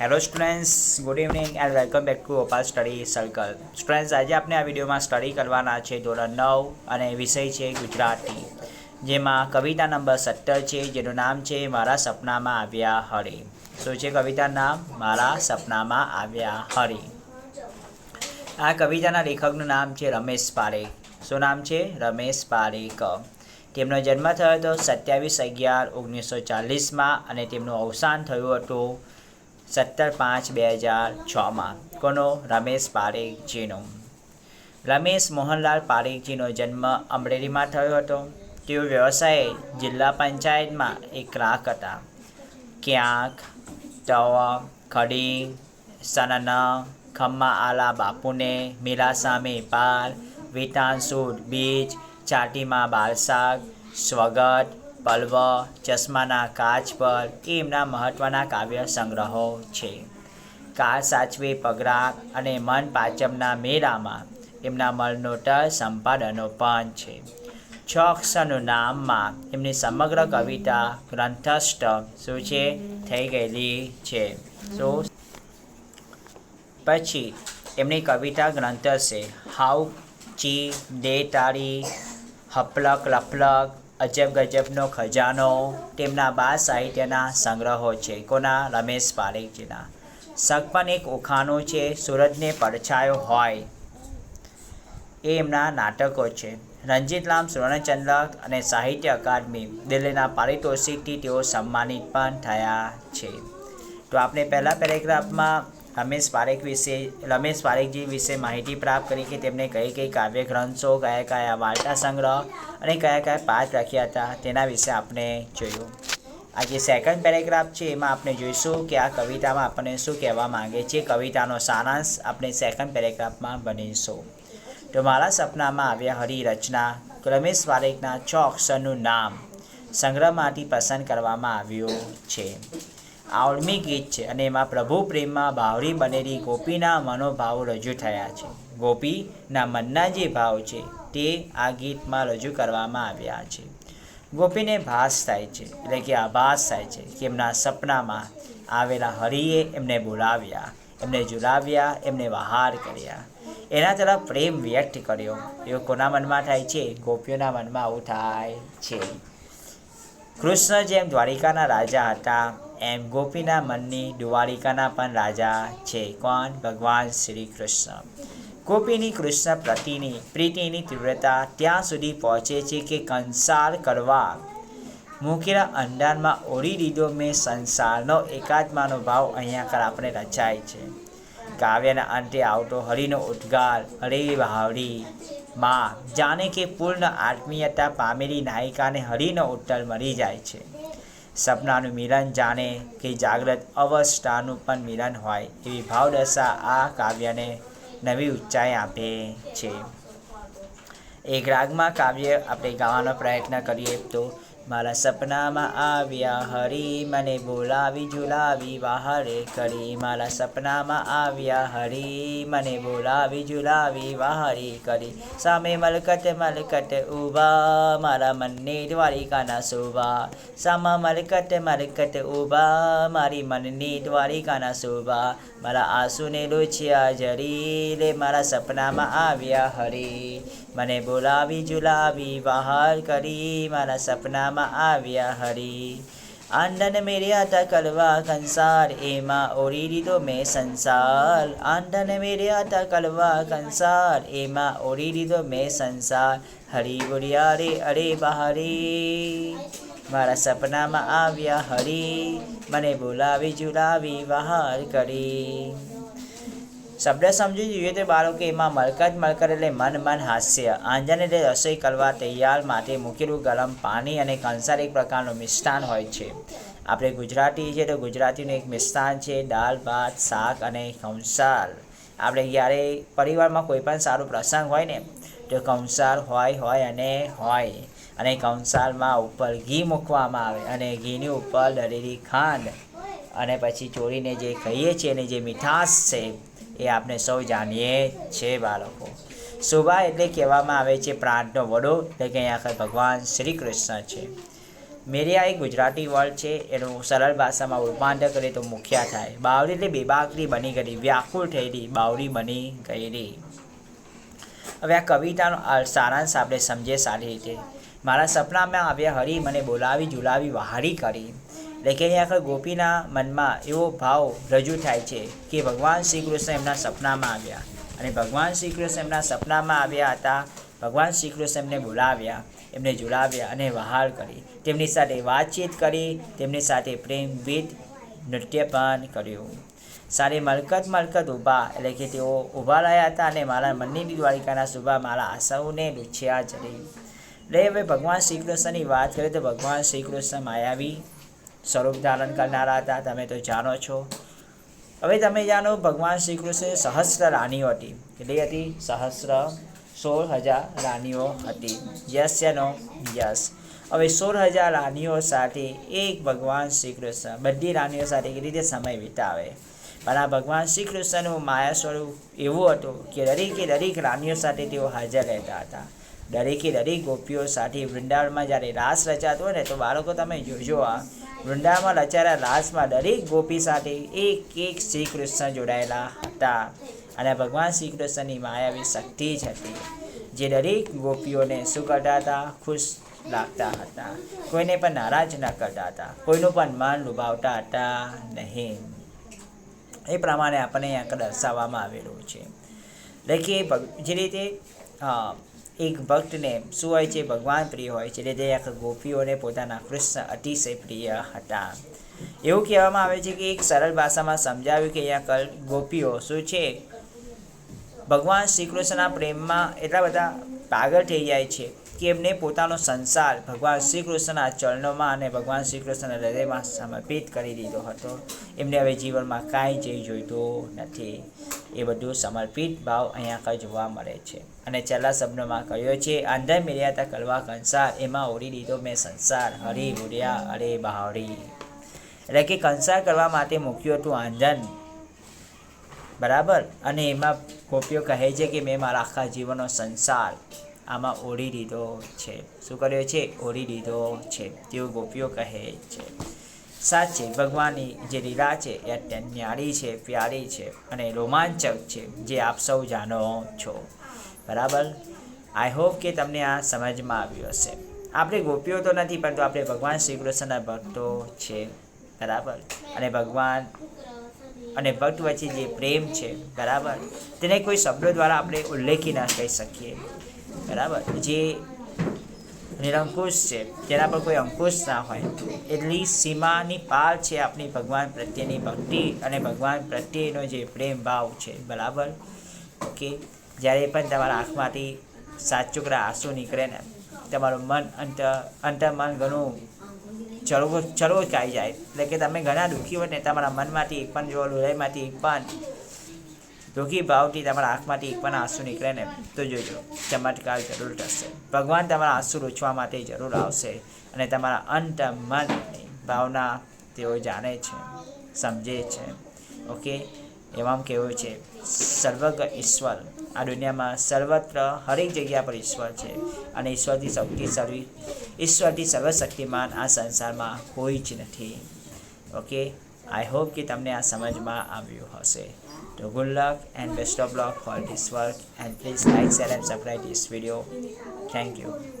Hello students good evening and welcome back to Opal study circle students આજે આપણે આ વિડીયોમાં સ્ટડી કરવાના છે ધોરણ નવ અને વિષય છે ગુજરાતી, જેમાં કવિતા નંબર સત્તર છે, જેનું નામ છે મારા સપનામાં આવ્યા હરે શું છે કવિતા નામ? મારા સપનામાં આવ્યા હરે આ કવિતાના લેખકનું નામ છે રમેશ પારેખ. શું નામ છે? રમેશ પારેખ. તેમનો જન્મ થયો હતો સત્યાવીસ અગિયાર ઓગણીસો ચાલીસમાં અને તેમનું અવસાન થયું હતું સત્તર પાંચ બે હજાર છમાં કોનો રમેશ પારેખજીનો. રમેશ મોહનલાલ પારેખજીનો જન્મ અમરેલીમાં થયો હતો. તેઓ વ્યવસાયે જિલ્લા પંચાયતમાં એક ગ્રાહક હતા. ક્યાંક, તવ, ખડી, સનન ખમ્મા આલા બાપુને મીરા સામે પાર વિતાનસુડ બીચ ચાટીમાં બાલસાગ, સ્વગત પલ્વ ચશ્માના કાચ પર એમના મહત્ત્વના કાવ્ય સંગ્રહો છે. કા સાચવે પગરાક અને મન પાચમના મેળામાં એમના મળનોટર સંપાદનો પણ છે. છ અક્ષરનું નામમાં એમની સમગ્ર કવિતા, ગ્રંથસ્થ શું છે? થઈ ગયેલી છે. શું પછી એમની કવિતા ગ્રંથ છે હાઉ ચી દે તારી હપલક લફલક અજબ ગજબનો ખજાનો તેમના બાળ સાહિત્યના સંગ્રહો છે. કોના રમેશ પારેખજીના. સગપન એક ઉખાણું છે, સૂરજને પડછાયો હોય એ એમના નાટકો છે. રંજીતરામ સુવર્ણચંદ્રક અને સાહિત્ય અકાદમી દિલ્હીના પારિતોષિકથી તેઓ સન્માનિત પણ થયા છે. તો આપણે પહેલા પેરેગ્રાફમાં રમેશ પારેખ વિશે, રમેશ પારેખજી વિશે માહિતી પ્રાપ્ત કરી કે તેમણે કઈ કઈ કાવ્ય ગ્રંથો કયા કયા વાર્તા સંગ્રહ અને કયા કયા પાઠ રાખ્યા હતા તેના વિશે આપણે જોયું. આ જે સેકન્ડ પેરેગ્રાફ છે, એમાં આપણે જોઈશું કે આ કવિતામાં આપણને શું કહેવા માંગે છે, કવિતાનો સારાંશ આપણે સેકન્ડ પેરેગ્રાફમાં બનીશું તો મારા સપનામાં આવ્યા હરી રચના રમેશ પારેખના છ અક્ષરનું નામ સંગ્રહમાંથી પસંદ કરવામાં આવ્યું છે. આવડમી ગીત છે અને એમાં પ્રભુ પ્રેમમાં ભાવરી બનેલી ગોપીના મનોભાવો રજૂ થયા છે. ગોપીના મનના જે ભાવ છે તે આ ગીતમાં રજૂ કરવામાં આવ્યા છે. ગોપીને ભાસ થાય છે, એટલે કે આભાસ થાય છે કે એમના સપનામાં આવેલા હરિએ એમને બોલાવ્યા, એમને ઝુલાવ્યા, એમને વહાર કર્યા. એના તરફ પ્રેમ વ્યક્ત કર્યો. એવું કોના મનમાં થાય છે, ગોપીઓના મનમાં આવું થાય છે. કૃષ્ણ જેમ દ્વારિકાના રાજા હતા એમ ગોપીના મનની દ્વારિકાના પણ રાજા છે. કોણ? ભગવાન શ્રી કૃષ્ણ. ગોપીની કૃષ્ણ પ્રતિની, પ્રીતિની તીવ્રતા ત્યાં સુધી પહોંચે છે કે કંસાર કરવા. મૂકેલા અંડારમાં ઓળી દીધો મેં સંસારનો એકાત્માનો ભાવ અહીંયા આગળ આપણે રચાય છે. કાવ્યના અંતે આવતો હરિનો ઉદ્ગાર, હરે ભાવડી માં જાણે કે પૂર્ણ આત્મીયતા પામેલી નાયિકાને હરિનો ઉત્તર મળી જાય છે. સપનાનું મિલન જાણે કે જાગ્રત અવસ્થાનું પણ મિલન હોય એવી ભાવદશા આ કાવ્યને નવી ઊંચાઈ આપે છે. એક રાગમાં કાવ્ય આપણે ગાવાનો પ્રયત્ન કરીએ તો મારા સપનામાં આવ્યા હરી, મને બોલાવી ઝુલાવી, વાહરે કરી. મારા સપનામાં આવ્યા હરી, મને બોલાવી ઝુલાવી, વાહરી કરી. સામે મલકત મલકત ઊભા. મારા મનની દ્વારિકાના શોભા. સામા મલકત મલકત ઊભા. મારી મનની દ્વારિકાના શોભા. મારા આંસુને લોછિયા જરી રે મારા સપનામાં આવ્યા હરી. મને બોલાવી ઝુલાવી, વાહર કરી. મારા સપનામાં આવ્યા હરી. આંડન મેર્યા તા કલવા કંસાર, એમાં ઓરી લીધો મેં સંસાર. આંડન મેર્યા તા કલવા કંસાર, એમાં ઓરી લીધો મેં સંસાર. હરી બોલ્યા રે અરે બહારી. મારા સપનામાં આવ્યા હરી. મને બોલાવી, જુલાવી બહાર કરી. શબ્દ સમજી જોઈએ તો બાળકો એમાં મલકત મલકત એટલે મન મન હાસ્ય, આંજાને એટલે રસોઈ કરવા તૈયાર માટે મૂકેલું ગરમ પાણી અને કંસાર એક પ્રકારનું મિષ્ટાન હોય છે. આપણે ગુજરાતી છે તો ગુજરાતીનું એક મિષ્ટાન છે દાળ, ભાત, શાક અને કંસાર. આપણે જ્યારે પરિવારમાં કોઈ પણ સારો પ્રસંગ હોય ને, તો કંસાર હોય હોય અને હોય. અને કંસારમાં ઉપર ઘી મૂકવામાં આવે અને ઘીની ઉપર દરેલી ખાંડ અને પછી ચોરીને જે ખાઈએ છીએ અને જે મીઠાશ છે એ આપણે સૌ જાણીએ છીએ બાળકો. શોભા એટલે કહેવામાં આવે છે પ્રાંતનો વડો, એટલે કે અહીંયા આગળ ભગવાન શ્રી કૃષ્ણ છે. મેરિયા એક ગુજરાતી વર્ડ છે, એનું સરળ ભાષામાં રૂપાંતર કરીએ તો મુખ્યા થાય. બાવરી એટલે બેબાકરી બની ગઈ વ્યાકુળ થયેલી બાવરી બની ગયેલી. હવે આ કવિતાનો સારાંશ આપણે સમજીએ સારી રીતે. મારા સપનામાં આવ્યા હરી મને બોલાવી ઝુલાવી વહારી કરી. અહીંયા આગળ ગોપીના મનમાં એવો ભાવ રજૂ થાય છે કે ભગવાન શ્રી કૃષ્ણ એમના સપનામાં આવ્યા અને ભગવાન શ્રી કૃષ્ણ એમના સપનામાં આવ્યા હતા, ભગવાન શ્રી કૃષ્ણ એમને બોલાવ્યા, એમને જોડાવ્યા અને વહાલ કરી. તેમની સાથે વાતચીત કરી, તેમની સાથે પ્રેમ ગીત નૃત્ય પણ કર્યું. સારી મલકત મલકત ઊભા, એટલે કે તેઓ ઊભા રહ્યા હતા અને મારા મનની દ્વારિકાના શુભા મારા આશાઓને લૂછ્યા ચડી એટલે હવે ભગવાન શ્રી કૃષ્ણની વાત કરીએ તો ભગવાન શ્રી કૃષ્ણ માયાવી સ્વરૂપ ધારણ કરનારા હતા. તમે તો જાણો છો. હવે તમે જાણો ભગવાન શ્રી કૃષ્ણ સહસ્ર રાણીઓ હતી. કેટલી હતી? સહસ્ર સોળ હજાર રાણીઓ હતી. યસ્યનો યસ હવે સોળ હજાર રાણીઓ સાથે એક ભગવાન શ્રી કૃષ્ણ બધી રાણીઓ સાથે એ રીતે સમય વિતાવે? પણ આ ભગવાન શ્રી કૃષ્ણનું માયા સ્વરૂપ એવું હતું કે દરેકે દરેક રાણીઓ સાથે તેઓ હાજર રહેતા હતા. દરેકે દરેક ગોપીઓ સાથે વૃંદાવનમાં જ્યારે રાસ રચાતો હોય ને તો બાળકો તમે જોજો આ. વૃંદાવનમાં રચાયેલા રાસમાં દરેક ગોપી સાથે એક એક શ્રી કૃષ્ણ જોડાયેલા હતા. અને ભગવાન શ્રી કૃષ્ણની માયાવી શક્તિ જ હતી જે દરેક ગોપીઓને શું કરતા હતા? ખુશ લાગતા હતા. કોઈને પણ નારાજ ન કરતા હતા. કોઈનું પણ મન લુભાવતા હતા નહીં. એ પ્રમાણે આપણને આગળ દર્શાવવામાં આવેલું છે. એટલે કે જે રીતે અ, એક ભક્તને શું હોય છે, ભગવાન પ્રિય હોય છે. એટલે આખા ગોપીઓને પોતાના કૃષ્ણ અતિશય પ્રિય હતા. એવું કહેવામાં આવે છે કે એક સરળ ભાષામાં સમજાવ્યું કે અહીંયા કલ ગોપીઓ શું છે? ભગવાન શ્રી કૃષ્ણના પ્રેમમાં એટલા બધા પાગલ થઈ જાય છે કે એમને પોતાનો સંસાર ભગવાન શ્રી કૃષ્ણના ચરણોમાં અને ભગવાન શ્રી કૃષ્ણના હૃદયમાં સમર્પિત કરી દીધો હતો. એમને હવે જીવનમાં કાંઈ જઈ જોઈતું નથી. એ બધું સમર્પિત ભાવ અહીંયા આગળ જોવા મળે છે. અને છેલ્લા શબ્દમાં કહ્યો છે આંધર મિર્યાતા કલવા કંસાર, એમાં ઓરી દીધો મેં સંસાર, હરી ગુડિયા અરે બહારી એટલે કે કંસાર કરવા માટે મૂક્યું હતું આંધન. બરાબર? અને એમાં ગોપીઓ કહે છે કે, મેં મારા આખા જીવનનો સંસાર આમાં ઓળી દીધો છે. શું કર્યો છે? ઓળી દીધો છે. તેવું ગોપીઓ કહે છે. સાચે, ભગવાનની જે લીલા છે, એ અત્યંત ન્યારી છે, પ્યારી છે અને રોમાંચક છે, જે આપ સૌ જાણો છો. બરાબર? આઈ હોપ કે તમને આ સમજમાં આવ્યું હશે. આપણે ગોપીઓ તો નથી, પરંતુ આપણે ભગવાન શ્રી કૃષ્ણના ભક્તો છે. બરાબર? અને ભગવાન અને ભક્ત વચ્ચે જે પ્રેમ છે, બરાબર? તેને કોઈ શબ્દો દ્વારા આપણે ઉલ્લેખી ના કહી શકીએ. બરાબર? જે નિરંકુશ છે. તેના પર કોઈ અંકુશ ના હોય. એટલી સીમાની પાર છે આપણી ભગવાન પ્રત્યેની ભક્તિ અને ભગવાન પ્રત્યેનો જે પ્રેમ ભાવ છે. બરાબર? ઓકે. જ્યારે પણ તમારા આંખમાંથી સાચુકરા આંસુ નીકળે ને, તમારું મન અંત અંતર મન ઘણું ચરવો ખાઈ જાય. એટલે કે તમે ઘણા દુઃખી હોય ને, તમારા મનમાંથી એક પણ, જો હૃદયમાંથી એક પણ દુઃખી ભાવથી તમારા આંખમાંથી એક પણ આંસુ નીકળે ને, તો જોજો, ચમત્કાર જરૂર થશે. ભગવાન તમારા આંસુ લૂછવા માટે જરૂર આવશે અને તમારા અંત મનની ભાવના તેઓ જાણે છે, સમજે છે. ઓકે એમાં કહેવું છે, સર્વગ ઈશ્વર. આ દુનિયામાં સર્વત્ર હરેક જગ્યા પર ઈશ્વર છે અને ઈશ્વરથી સૌથી સર્વી, ઈશ્વરથી સર્વશક્તિમાન આ સંસારમાં કોઈ જ નથી. ઓકે આઈ હોપ કે તમને આ સમજમાં આવ્યું હશે. So good luck and best of luck for this work and please like, share and subscribe this video. Thank you.